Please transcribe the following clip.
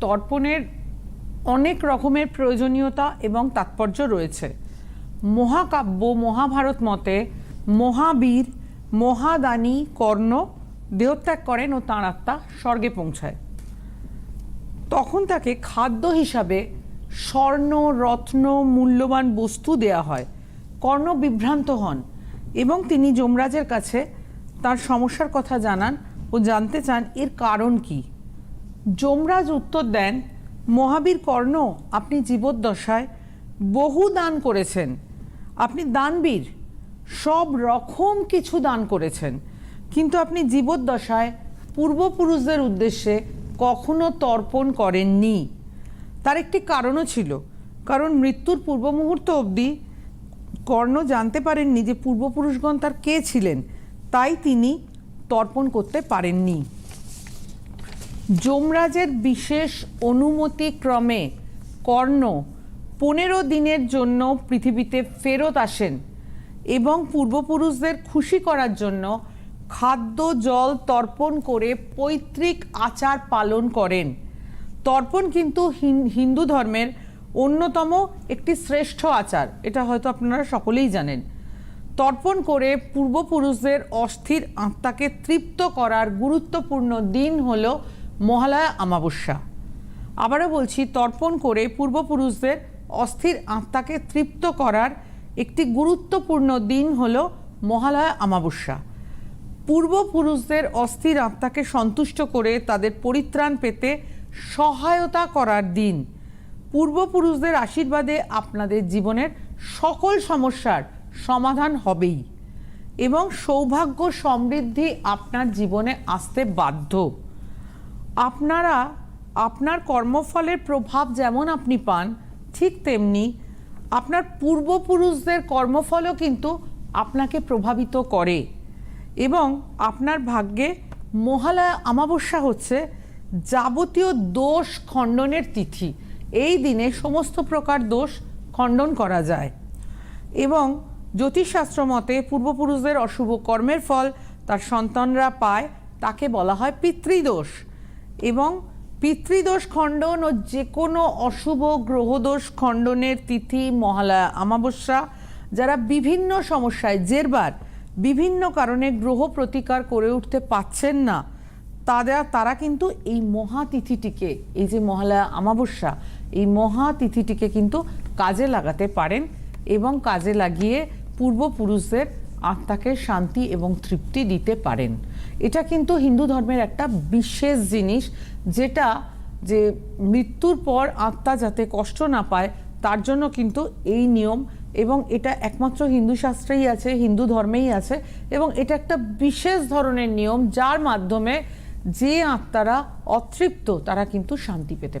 তর্পণের অনেক রকমের প্রয়োজনীয়তা এবং তাৎপর্য রয়েছে। মহাকাব্য, মহাভারত মতে মহাবীর, মহাদানী কর্ণ দেহত্যাগ করেন ও তাঁর আত্মা স্বর্গে পৌঁছায়। তখন তাকে খাদ্য হিসাবে স্বর্ণ, রত্ন, মূল্যবান বস্তু দেয়া হয়। কর্ণ বিভ্রান্ত হন এবং তিনি যমরাজের কাছে তার সমস্যার কথা জানান ও জানতে চান এর কারণ কি। যমরাজ উত্তর দেন, মহাবীর কর্ণ, আপনি জীবদ্দশায় বহু দান করেছেন। আপনি দানবীর, সব রকম কিছু দান করেছেন। কিন্তু আপনি জীবদ্দশায় পূর্বপুরুষদের উদ্দেশ্যে কখনো তর্পণ করেননি। তার একটি কারণও ছিল। কারণ মৃত্যুর পূর্ব মুহূর্ত অবধি কর্ণ জানতে পারেননি যে পূর্বপুরুষগণ তার কে ছিলেন। তাই তিনি তর্পণ করতে পারেননি। যমরাজের বিশেষ অনুমতি ক্রমে কর্ণ পনেরো দিনের জন্য পৃথিবীতে ফেরত আসেন এবং পূর্বপুরুষদের খুশি করার জন্য খাদ্য জল তর্পণ করে পৈতৃক আচার পালন করেন। তর্পণ কিন্তু হিন- হিন্দু ধর্মের অন্যতম একটি শ্রেষ্ঠ আচার, এটা হয়তো আপনারা সকলেই জানেন। তর্পণ করে পূর্বপুরুষদের অস্থির আত্মাকে তৃপ্ত করার গুরুত্বপূর্ণ দিন হল মহালয়া অমাবস্যা। আবারও বলছি, তর্পণ করে পূর্বপুরুষদের অস্থির আত্মাকে তৃপ্ত করার একটি গুরুত্বপূর্ণ দিন হল মহালয়া অমাবস্যা। পূর্বপুরুষদের অস্থির আত্মাকে সন্তুষ্ট করে তাদের পরিত্রাণ পেতে সহায়তা করার দিন। পূর্বপুরুষদের আশীর্বাদে আপনাদের জীবনের সকল সমস্যার সমাধান হবেই এবং সৌভাগ্য সমৃদ্ধি আপনার জীবনে আসতে বাধ্য। আপনারা, আপনার কর্মফলের প্রভাব যেমন আপনি পান, ঠিক তেমনি আপনার পূর্বপুরুষদের কর্মফলও কিন্তু আপনাকে প্রভাবিত করে। এবং আপনার ভাগ্যে মহালয়া অমাবস্যা হচ্ছে, যাবতীয় দোষ খণ্ডনের তিথি। এই দিনে সমস্ত প্রকার দোষ খণ্ডন করা যায়। এবং জ্যোতিষশাস্ত্র মতে পূর্বপুরুষদের অশুভ কর্মের ফল তার সন্তানরা পায়, তাকে বলা হয় পিতৃদোষ। এবং পিতৃদোষ খণ্ডন ও যে কোনো অশুভ গ্রহদোষ খণ্ডনের তিথি মহালয়া অমাবস্যা, যারা বিভিন্ন সমস্যায় জেরবার, বিভিন্ন কারণে গ্রহ প্রতিকার করে উঠতে পাচ্ছেন না, তারা তারা কিন্তু এই মহাতিথিটিকে এই যে মহালয়া অমাবস্যা, এই মহাতিথিটিকে কিন্তু কাজে লাগাতে পারেন এবং কাজে লাগিয়ে পূর্বপুরুষদের আত্মাকে শান্তি এবং তৃপ্তি দিতে পারেন। এটা কিন্তু হিন্দু ধর্মের একটা বিশেষ জিনিস, যেটা যে মৃত্যুর পর আত্মা যাতে কষ্ট না পায়, তার জন্য কিন্তু এই নিয়ম এবং এটা একমাত্র হিন্দু শাস্ত্রেই আছে, হিন্দু ধর্মেই আছে এবং এটা একটা বিশেষ ধরনের নিয়ম যার মাধ্যমে যে আত্মারা অতৃপ্ত, তারা কিন্তু শান্তি পেতে